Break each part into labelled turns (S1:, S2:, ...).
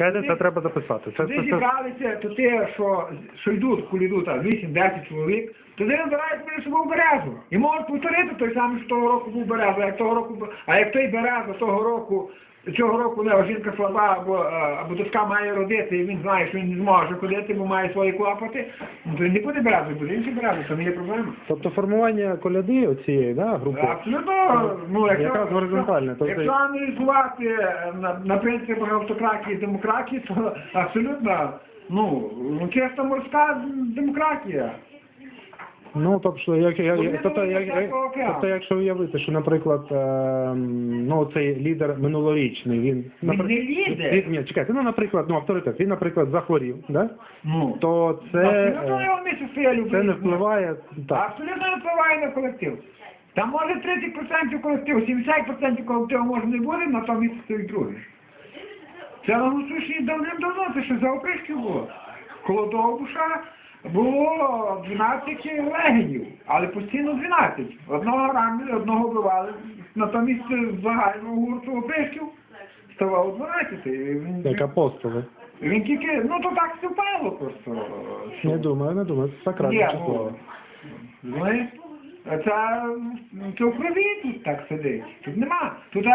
S1: Чекайте, це треба записати. Це,
S2: Туди
S1: це, це,
S2: зібралися, то те, що, що йдуть, коли йдуть 8-10 чоловік, туди набирають що був березу. І можуть повторити той самий, що того року був береза, а як того року, а як той береза того року, цього року не, жінка слаба або, е, або дочка має родити, і він знає, що він не зможе ходити, бо має свої клопоти, ну то він не буде березою, буде інший березою, це не є проблема.
S1: тобто формування коляди оцієї да, групи.
S2: Абсолютно, ну якщо,
S1: Якраз горизонтальне, то
S2: якщо аналізувати е, на, на принципах автократії і демократії, то абсолютно, ну, ну, чисто морська демократія.
S1: Ну, тобто, як, як, як, тобто, як, як, тобто, якщо уявити, що, наприклад, ем, ну, цей лідер минулорічний, він...
S2: Він не лідер.
S1: Він, ні, чекайте, ну, наприклад, ну, авторитет, він, наприклад, захворів, да?
S2: Ну,
S1: то це,
S2: абсолютно на
S1: е,
S2: його місці стоя
S1: це не впливає, так.
S2: Абсолютно не впливає на колектив. Там може 30% колективу, 70% колективу може не буде, натомість стоїть другий. Це наголошую, що давним-давно, це ще за опришки було. Коло Довбуша було 12 легенів, але постійно 12. Одного ранили, одного вбивали, натомість з загального гурту опишків ставало 12. Він,
S1: Як апостоли.
S2: він тільки, ну то так співпало просто.
S1: Не думаю, не думаю, це
S2: ні,
S1: сакральне число.
S2: ну, знаєш, це, це в крові тут так сидить. Тут нема. Тут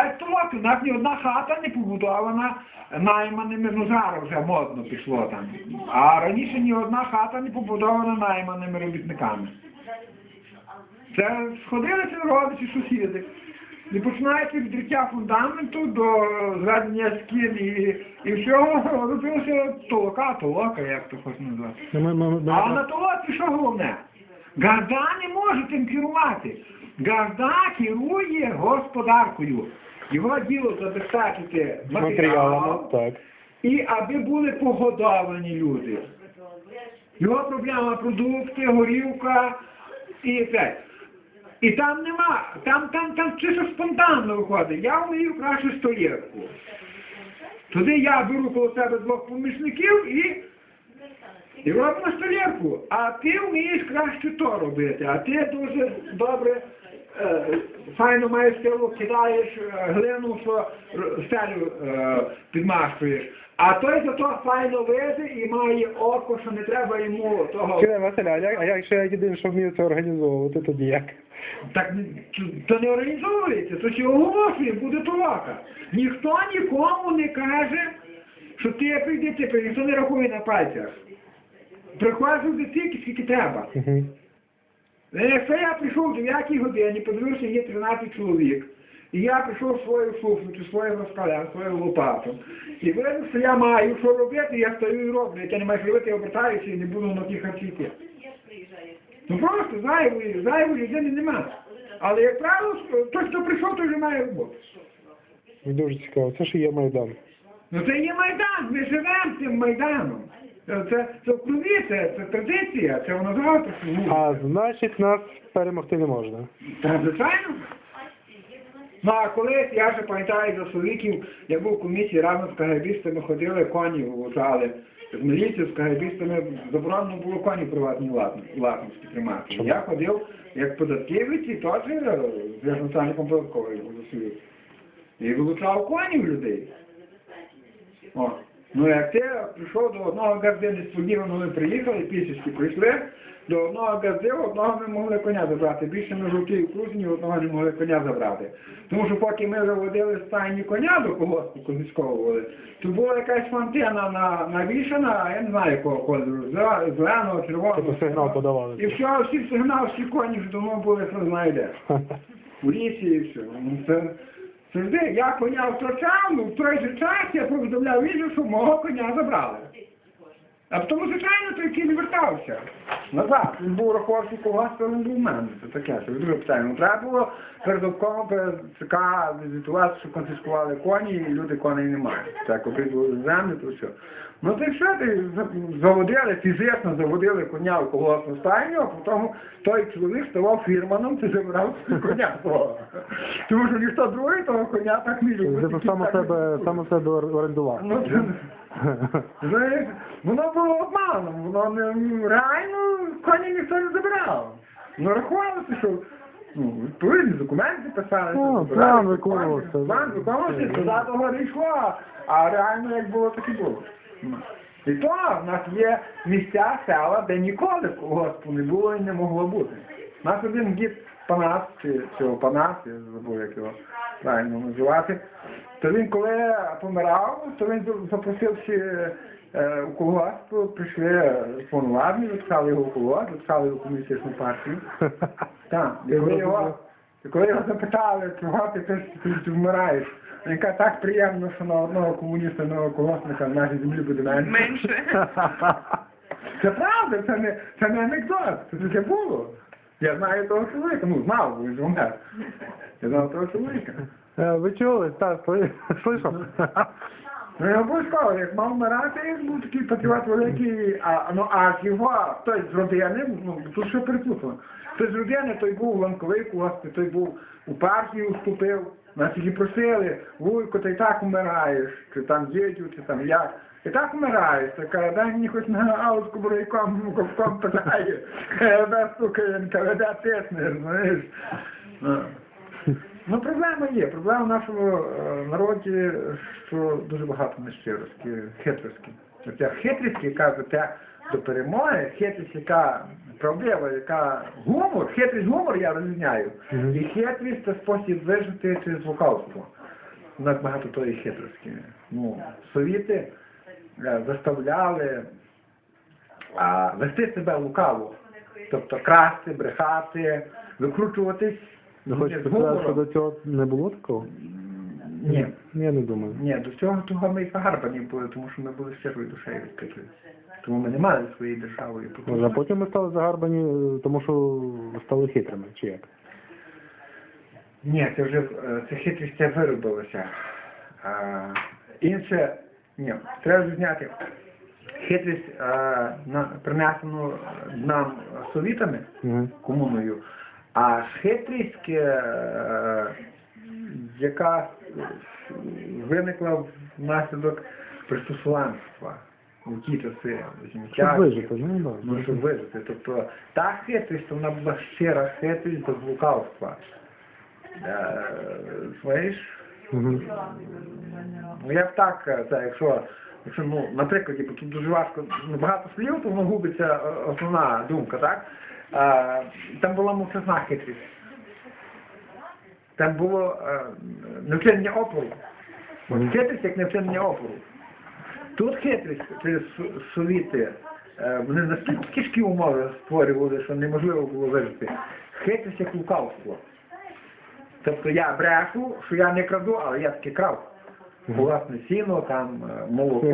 S2: у нас ні одна хата не побудована найманими, ну зараз вже модно пішло там. А раніше ні одна хата не побудована найманими робітниками. Це сходилися родичі, сусіди. І починаючи від риття фундаменту до зведення стін і, і всього, робилося толока, толока, як то хоч назвати.
S1: Ну,
S2: А на толоці що головне? Газда не може тим керувати. Газда керує господаркою. Його діло забезпечити
S1: матеріалами, так.
S2: і аби були погодовані люди. Його проблема продукти, горілка і це. І там нема, там, там, там чисто спонтанно виходить. Я вмію краще столірку. Туди я беру коло себе двох помічників і, і робимо столірку. А ти вмієш краще то робити, а ти дуже добре. е, Файно маєш силу, кидаєш е, глину, що р- стелю е, підмашуєш. А той зато файно везе і має око, що не треба йому того.
S1: Чекай, Василя, а як, а якщо я єдиний, що вмію це організовувати, тоді як?
S2: Так то не організовується, то ще оголошує, буде толока. Ніхто нікому не каже, що ти прийди, ти прийди, ніхто не рахує на пальцях. Приходить стільки, скільки треба. Е, Якщо я прийшов в 9 годині, подивився, є 13 чоловік, і я прийшов свою шуфлю, чи свою розкаля, свою лопату, і видно, що я маю що робити, я стою і роблю. Як я не маю що робити, я обертаюся і не буду на ті харчі. Ну просто зайвої, зайвої людини нема. Але як правило, той, хто прийшов, той вже має роботу.
S1: Дуже цікаво. Це ж є Майдан.
S2: Ну це є Майдан, ми живемо цим Майданом. Це, це, це в крові, це, це традиція, це воно завтра.
S1: А значить, нас перемогти не можна.
S2: Та, звичайно. Ну, а колись, я ще пам'ятаю за Соліків, я був в комісії разом з кагабістами, ходили коні вважали. З міліцією, з кагабістами заборонено було коні приватні власності, тримати. Я ходив як податківець і теж е, з начальником податкової голосую. І вилучав конів людей. О. Ну як ти прийшов до одного газди несподівано ми приїхали, пісічки прийшли, до одного газди, одного ми могли коня забрати. Більше ми жовті в крузні, одного не могли коня забрати. Тому що поки ми заводили стайні коня до когось конфісковували, то була якась фантина на, навішана, а я не знаю якого кольору, зе- зеленого, червоного.
S1: Тобто сигнал подавали.
S2: І все, всі сигнал, всі коні вже давно були, хто знає де у лісі і все. Ну, це, це завжди, я коня втрачав, ну в той же час я повідомляв віжу, що мого коня забрали. А тому, звичайно, той кінь вертався. Назад. Він був рахувався когось, то він був в мене. Це таке, що друге питання. Ну, треба було перед обкомом, перед ЦК візитувати, що конфіскували коні, і люди коней не мають. Так, обидву землю, то все. Ну ти що ти за- заводили, фізично заводили коня в колосну стайню, а потім той чоловік ставав фірманом, ти забирав коня свого. Тому що ніхто другий того коня так не любить.
S1: Ти саме себе, саме себе ор- орендував.
S2: Ну, це- Знаєш, воно було обманом, воно не ну, реально коні ніхто не забирав. Ну рахувалося, що ну, відповідні документи писали.
S1: Ну, план виконувався.
S2: План виконувався, туди того не йшло. а реально як було, так і було. І то в нас є місця, села, де ніколи колгоспу не було і не могло бути. У нас один дід Панас, чи цього Панас, я забув, як його правильно називати, то він коли помирав, то він запросив всі е, у колгосп, прийшли повноважні, записали його у колгосп, записали його в комуністичну партію. Так, і коли його, і коли його запитали, чого ти, ти, ти, ти вмираєш, він каже, так приємно, що на одного комуніста, одного колгоспника в нашій землі буде менше.
S3: Менше.
S2: Це правда, це не, це не анекдот, це таке було. Я знаю того чоловіка, ну знав, він ж умер. Я знав того чоловіка.
S1: Е, Ви чули? Так, слышав.
S2: Ну я обов'язково, як мав вмирати, він був такий патріот великий, а, ну, а його, хтось з родини, ну, тут що переплутано, хтось з родини, той був ланковий кости, той був у партію вступив, нас її просили, вуйко, ти так вмираєш, чи там дідю, чи там як. І так вмираєш, така, дай мені хоч на аутку бурейком, ну, ковком питає, без сукинка, веде тисне, знаєш. Ну. Проблема є. Проблема в нашому е, народі, що дуже багато нещирості, хитрості. Оця хитрість, яка веде до перемоги, хитрість, яка правдива, яка гумор, хитрість гумор я розрізняю.
S1: Мгм.
S2: І хитрість це спосіб вижити через лукавство. У нас багато тої хитрості. Ну, совіти е, заставляли а, вести себе лукаво. Тобто красти, брехати, викручуватись.
S1: Ви
S2: з
S1: хочете сказати, що до цього не було такого?
S2: Ні.
S1: Я не думаю.
S2: Ні, до цього того ми і загарбані були, тому що ми були щирою душею відкриті. Тому ми не мали своєї держави.
S1: а потім ми стали загарбані, е, тому що стали хитрими, чи як?
S2: Ні, це вже е, це хитрість це виробилося. А, інше, ні, треба зняти. Хитрість е, на, принесену нам совітами,
S1: Угу.
S2: комуною, а хитрість, е, яка виникла внаслідок пристосуванства у ті часи,
S1: Щоб вижити, ну.
S2: Ну, щоб вижити. Тобто та хитрість, вона була щира хитрість без лукавства. Е, Знаєш, ну як так, е, це, якщо, якщо ну, наприклад, бо тут дуже важко, ну, багато слів, то воно губиться е, основна думка, так? Там була мовчазна хитрість. Там було е, невчинення опору. От хитрість як невчинення опору. Тут хитрість, це совіти, е, вони настільки кишкі умови створювали, що неможливо було вижити. Хитрість як лукавство. Тобто я брешу, що я не краду, але я таки крав. Власне сіно, там молоко,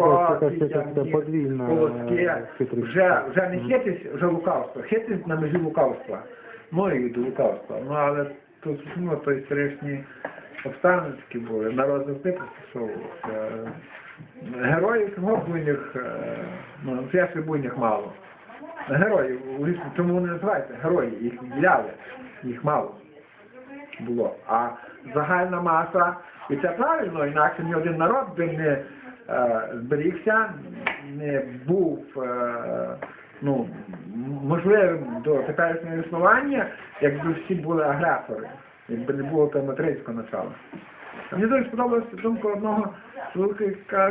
S2: колоски. Вже, вже не хитрість, вже лукавство. Хитрість на межі лукавства. Ну і до лукавства. Ну але тут ну, то історичні обставини такі були. Народ завжди пристосовувався. Героїв чого буйних, е, ну, зв'язки буйних мало. Героїв, тому вони називаються герої, їх діляли, їх мало було. А загальна маса, і це правильно, інакше ні один народ би не е, зберігся, не був е, ну, можливим до теперішнього існування, якби всі були агресори, якби не було материнського начала. Мені дуже сподобалася думка одного чоловіка,